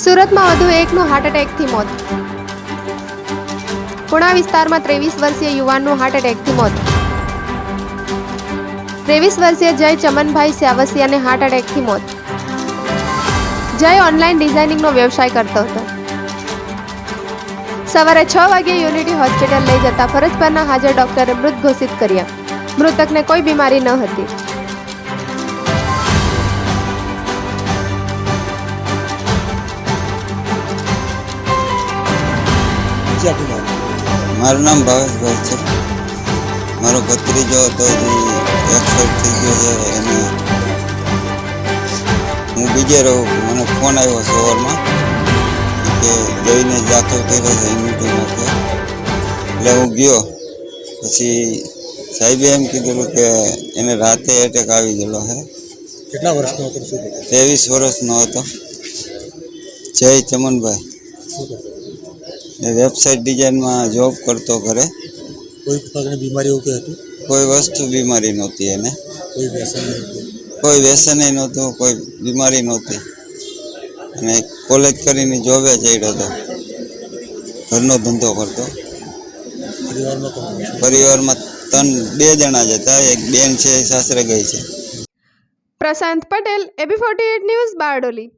સુરતમાં વધુ એકનું હાર્ટ એટેકથી મોત. પુણા વિસ્તારમાં ત્રેવીસ વર્ષીય યુવાનનું હાર્ટ એટેકથી મોત. ત્રેવીસ વર્ષીય જય ચમનભાઈ સ્યાવસિયાને હાર્ટ એટેકથી મોત. જય ઓનલાઈન ડિઝાઇનિંગનો વ્યવસાય કરતો હતો. સવારે છ વાગ્યે યુનિટી હોસ્પિટલ લઈ જતા ફરજ પરના હાજર ડોક્ટરે મૃત ઘોષિત કર્યા. મૃતકને કોઈ બીમારી ન હતી. મારું? નામ ભાવેશભાઈ છે. મારો ભત્રીજો હતો જે એક્સપર્ટ થઈ ગયો છે એને હું બીજે રહું. મને ફોન આવ્યો સવારમાં કે જઈને દાખલ કર્યો છે યુનિટીમાં એટલે હું ગયો. પછી સાહેબે એમ કીધેલું કે એને રાતે એટેક આવી ગયેલો છે. કેટલા વર્ષનો હતો ત્રેવીસ વર્ષનો હતો. જય ચમનભાઈ. વેબસાઇટ ડિઝાઇનમાં જોબ કરતો ઘરે. કોઈ પ્રકારની બીમારી એવું હતી? કોઈ વસ્તુ બીમારી નહોતી એને. કોઈ વ્યસન કોઈ વ્યસન નહોતું કોઈ બીમારી નહોતી. અને કોલેજ કરીને જોબે ચડ્યો હતો ઘરનો ધંધો કરતો. પરિવારમાં ત્રણ બે જણા જ હતા. એક બેન છે સાસરે ગઈ છે. Prashant Patel A B forty news Bardoli.